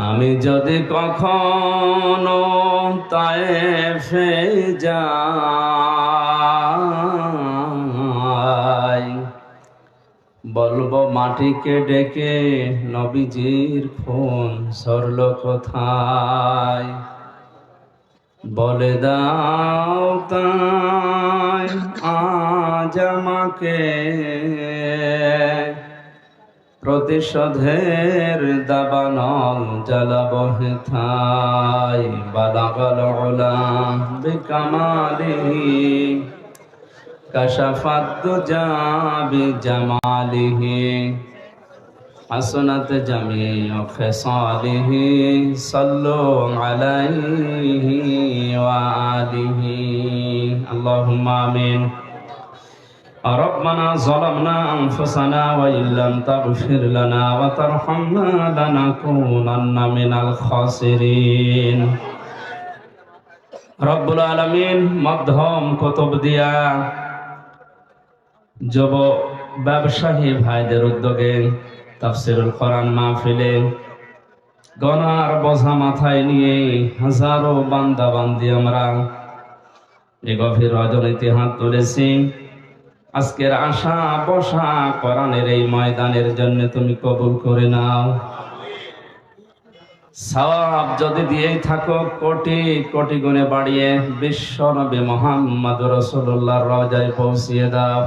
আমি যদি কখনো তায়েফে যাই, বলব মাটিকে ডেকে নবীজির খুন সরল কোথায়? বলে দাও তাই আজ আমাকে প্রতিশোধের দাবানল জ্বালাব হেথায় বালাগল ওলাম বিকামালিহি كشفت الدجى بجماله حسنت جميع خصاله صلوا عليه وآله اللهم آمين ربنا ظلمنا أنفسنا وإن لم تغفر لنا وترحمنا لنكونن من الخاسرين রব্বুল আলমিন মধ্যম কুতুব দিয়া যুব ব্যবসায়ী ভাইদের উদ্যোগে তাফসিরুল কোরআন মাহফিলে গনার বোঝা মাথায় নিয়ে হাজারো বান্দা বান্দি আমরা এ গভীর রজনীতি হাত তুলেছি আজকের আশা, বসা কোরআনের এই ময়দানের জন্য তুমি কবুল করে নাও। সব যদি দিয়েই থাকো, কোটি কোটি গুণে বাড়িয়ে বিশ্ব নবী মোহাম্মদ রসুল্লাহ রাজায় পৌঁছিয়ে দাও।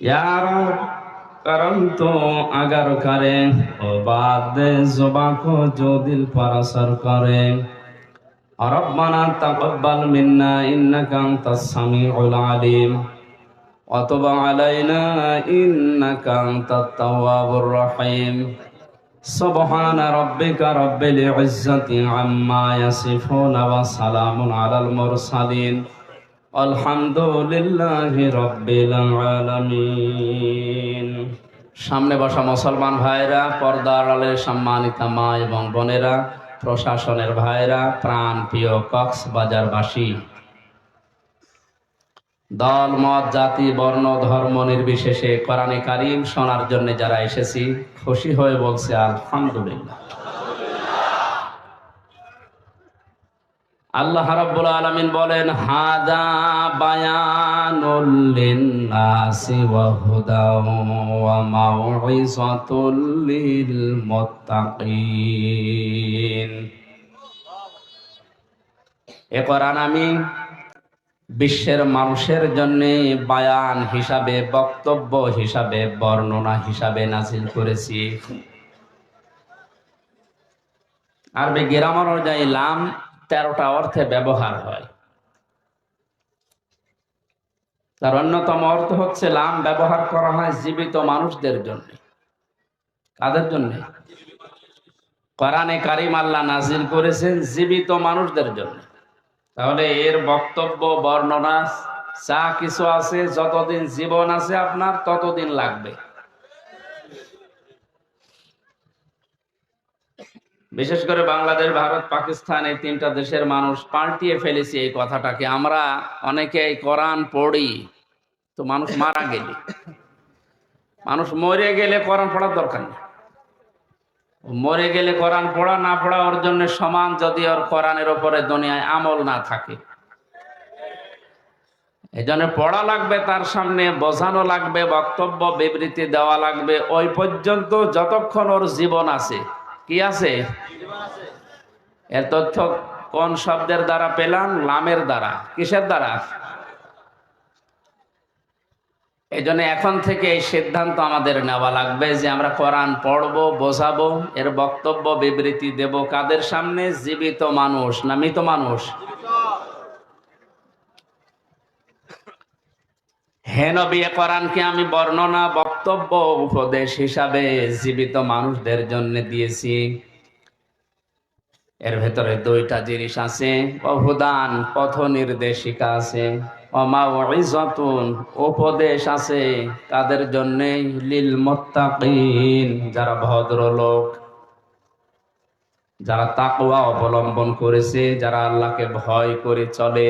ইয়ার তো আগার করে ও বাদ জবাকো জো দিল পরাসর করে। ربنا تقبل মিন্না انك وتب علينا إنك أنت التواب الرحيم سبحان ربك رب العزة عما يصفون وسلام على المرسلين الحمد لله رب العالمين সামনে বসা মুসলমান ভাইরা পর্দার আলের সম্মানিতা মা এবং বোনেরা প্রশাসনের ভাইরা প্রাণ প্রিয় কক্সবাজারবাসী দল, মত, জাতি, বর্ণ, ধর্ম নির্বিশেষে কোরআনে কারিম শোনার জন্য যারা এসেছি, খুশি হয়ে বলছে, আলহামদুলিল্লাহ। আল্লাহ রাব্বুল আলামিন বলেন হাদা বায়ানুল লিন্নাসি ওয়া হুদাও ওয়া মাউইযাতুল লিল মুত্তাকিন এ কোরআন আমি বিশ্বের মানুষের জন্য বায়ান হিসাবে, বক্তব্য হিসাবে, বর্ণনা হিসাবে নাজিল করেছি। আরবি গ্রামার অনুযায়ী লাম তেরোটা অর্থে ব্যবহার হয়। তার অন্যতম অর্থ হচ্ছে লাম ব্যবহার করা হয় জীবিত মানুষদের জন্য। কাদের জন্য? কোরআনে কারিম আল্লাহ নাজিল করেছেন জীবিত মানুষদের জন্য। তাহলে এর বক্তব্য, বর্ণনা, যা কিছু আছে, যতদিন জীবন আছে আপনার, ততদিন লাগবে। বিশেষ করে বাংলাদেশ, ভারত, পাকিস্তান এই তিনটা দেশের মানুষ পাল্টিয়ে ফেলেছি এই কথাটাকে। আমরা অনেকে এই কোরআন পড়ি, তো মানুষ মারা গেলে। মানুষ মরে গেলে কোরআন পড়ার দরকার নেই। মরে গেলে কোরআন পড়া, না পড়া ওর জন্য সমান যদি ওর কোরআনের ওপরে দুনিয়ায় আমল না থাকে। এই জন্য পড়া লাগবে, তার সামনে বোঝানো লাগবে, বক্তব্য বিবৃতি দেওয়া লাগবে। ওই পর্যন্ত যতক্ষণ ওর জীবন আছে, কি আছে? এর তথ্য কোন শব্দের দ্বারা পেলাম? লামের দ্বারা। কিসের দ্বারা? এই এখন থেকে এই সিদ্ধান্ত আমাদের নেওয়া লাগবে যে আমরা কোরআন পড়ব, বোঝাবো, এর বক্তব্য, বিবৃতি দেব কাদের সামনে? জীবিত মানুষ না মৃত মানুষ? হেন বিয়ে কোরআনকে আমি বর্ণনা, বক্তব্য, উপদেশ হিসাবে জীবিত মানুষদের জন্য দিয়েছি। এর ভেতরে দুইটা জিনিস আছে অবদান পথ নির্দেশিকা আছে। উপদেশ আছে তাদের জন্য লিল মুত্তাকিন যারা ভদ্রলোক। যারা তাকওয়া অবলম্বন করেছে, যারা আল্লাহকে ভয় করে চলে।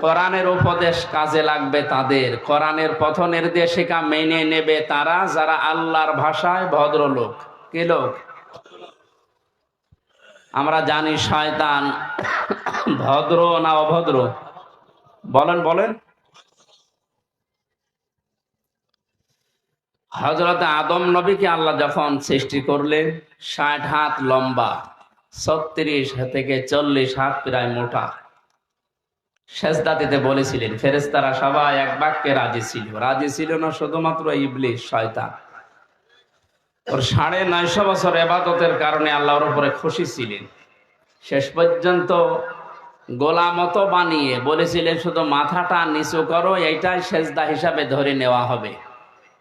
কোরআনের উপদেশ কাজে লাগবে তাদের। কোরআনের পথ নির্দেশিকা মেনে নেবে তারা, যারা আল্লাহর ভাষায় ভদ্রলোক। কে লোক? আমরা জানি শয়তান ভদ্র না অভদ্র। বলেন বলেন। হজরত আদম নবীকে আল্লাহ যখন সৃষ্টি করলেন, ষাট হাত লম্বা, ছত্রিশ থেকে চল্লিশ হাত প্রায় মোটা। দিতে বলেছিলেন ফেরেস্তারা সবাই এক বাক্যে রাজি ছিল। রাজি ছিল না শুধুমাত্র ইবলিশ শয়তান। ওর সাড়ে নয়শো বছর এবাদতের কারণে আল্লাহর উপরে খুশি ছিলেন। শেষ পর্যন্ত গোলামতো বানিয়ে বলেছিলেন, শুধু মাথাটা নিচু করো, এইটাই সেজদা হিসাবে ধরে নেওয়া হবে।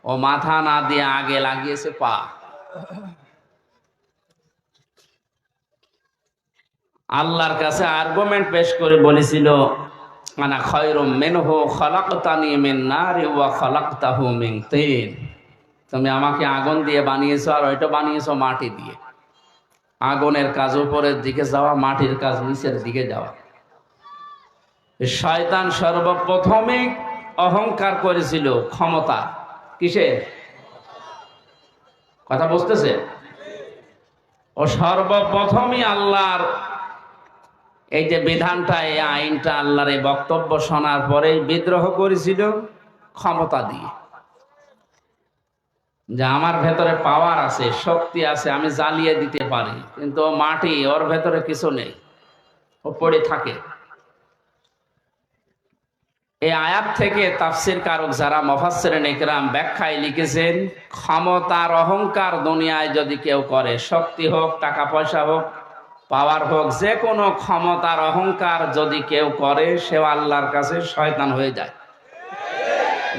ও মাথা না দিয়ে আগে লাগিয়েছে পা। আল্লাহর কাছে আর্গুমেন্ট পেশ করে বলেছিল তুমি আমাকে আগুন দিয়ে বানিয়েছো আর ওইটা বানিয়েছো মাটি দিয়ে। আগুনের কাজ উপরের দিকে যাওয়া, মাটির কাজ নিচের দিকে যাওয়া। শয়তান সর্বপ্রথমে অহংকার করেছিল ক্ষমতা। কিসের? কথা বুঝতেছে? ও সর্বপ্রথমই আল্লাহর এই যে বিধানটা, এই আইনটা আল্লাহর এই বক্তব্য শোনার পরে বিদ্রোহ করেছিল ক্ষমতা দিয়ে। যে আমার ভেতরে পাওয়ার আছে, শক্তি আছে, আমি জ্বালিয়ে দিতে পারি, কিন্তু মাটি, ওর ভেতরে কিছু নেই, ও পড়ে থাকে। এই আয়াত থেকে তাফসির কারক যারা মফাসসিরিন ইকরাম ব্যাখ্যায় লিখেছেন, ক্ষমতার অহংকার দুনিয়ায় যদি কেউ করে, শক্তি হোক, টাকা পয়সা হোক পাওয়ার হোক যে কোনো ক্ষমতার অহংকার যদি কেউ করে সে আল্লাহর কাছে শয়তান হয়ে যায়।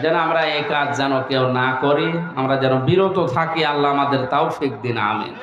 যেন আমরা এই কাজ যেন কেউ না করি, আমরা যেন বিরত থাকি, আল্লাহ আমাদের তাও ফিক দিন, আমিন।